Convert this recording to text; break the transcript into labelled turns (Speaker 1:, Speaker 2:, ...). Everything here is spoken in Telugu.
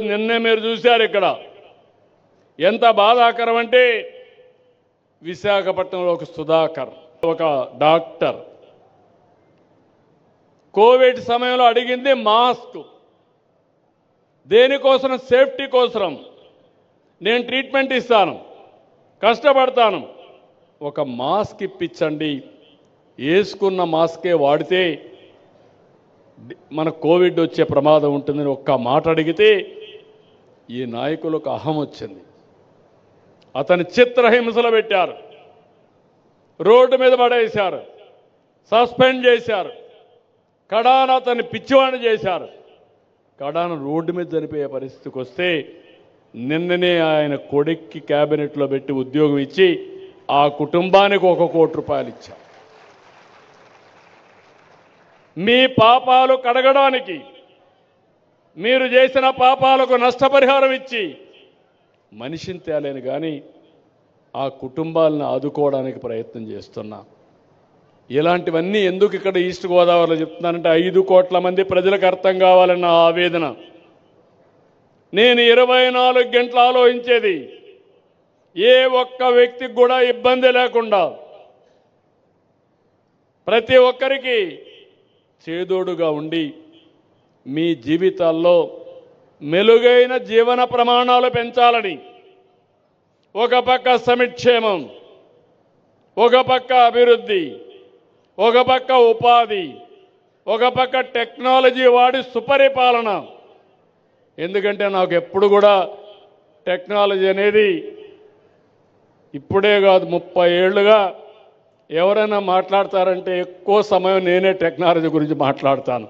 Speaker 1: నిన్నే మీరు చూశారు ఇక్కడ. ఎంత బాధాకరం అంటే విశాఖపట్నంలో ఒక సుధాకర్ ఒక డాక్టర్. కోవిడ్ సమయంలో అడిగింది మాస్క్. దేనికోసం? సేఫ్టీ కోసం నేను ట్రీట్మెంట్ ఇస్తాను. కష్టపడతాను. ఒక మాస్క్ ఇప్పించండి. వేసుకున్న మాస్కే వాడితే మన కోవిడ్ వచ్చే ప్రమాదం ఉంటుందని ఒక్క మాట అడిగితే ఈ నాయకులకు అహం వచ్చింది. అతని చిత్రహింసలు పెట్టారు. రోడ్డు మీద పడేశారు. సస్పెండ్ చేశారు. కడాన అతన్ని పిచ్చివాణి చేశారు. కడాన రోడ్డు మీద చనిపోయే పరిస్థితికి వస్తే నిన్ననే ఆయన కొడుక్కి క్యాబినెట్లో పెట్టి ఉద్యోగం ఇచ్చి ఆ కుటుంబానికి ఒక కోటి రూపాయలు ఇచ్చారు. మీ పాపాలు కడగడానికి మీరు చేసిన పాపాలకు నష్టపరిహారం ఇచ్చి మనిషిని తేలేను కానీ ఆ కుటుంబాలను ఆదుకోవడానికి ప్రయత్నం చేస్తున్నా. ఇలాంటివన్నీ ఎందుకు ఇక్కడ ఈస్ట్ గోదావరిలో చెప్తున్నానంటే ఐదు కోట్ల మంది ప్రజలకు అర్థం కావాలన్న ఆవేదన. నేను ఇరవై నాలుగు గంటలు ఆలోచించేది ఏ ఒక్క వ్యక్తికి కూడా ఇబ్బంది లేకుండా ప్రతి ఒక్కరికి చేదోడుగా ఉండి మీ జీవితాల్లో మెలుగైన జీవన ప్రమాణాలు పెంచాలని ఒక పక్క సమిక్షేమం ఒక పక్క అభివృద్ధి ఒక పక్క ఉపాధి ఒక పక్క టెక్నాలజీ వాడి సుపరిపాలన. ఎందుకంటే నాకు ఎప్పుడు కూడా టెక్నాలజీ అనేది ఇప్పుడే కాదు ముప్పై ఏళ్ళుగా ఎవరైనా మాట్లాడతారంటే ఎక్కువ సమయం నేనే టెక్నాలజీ గురించి మాట్లాడతాను.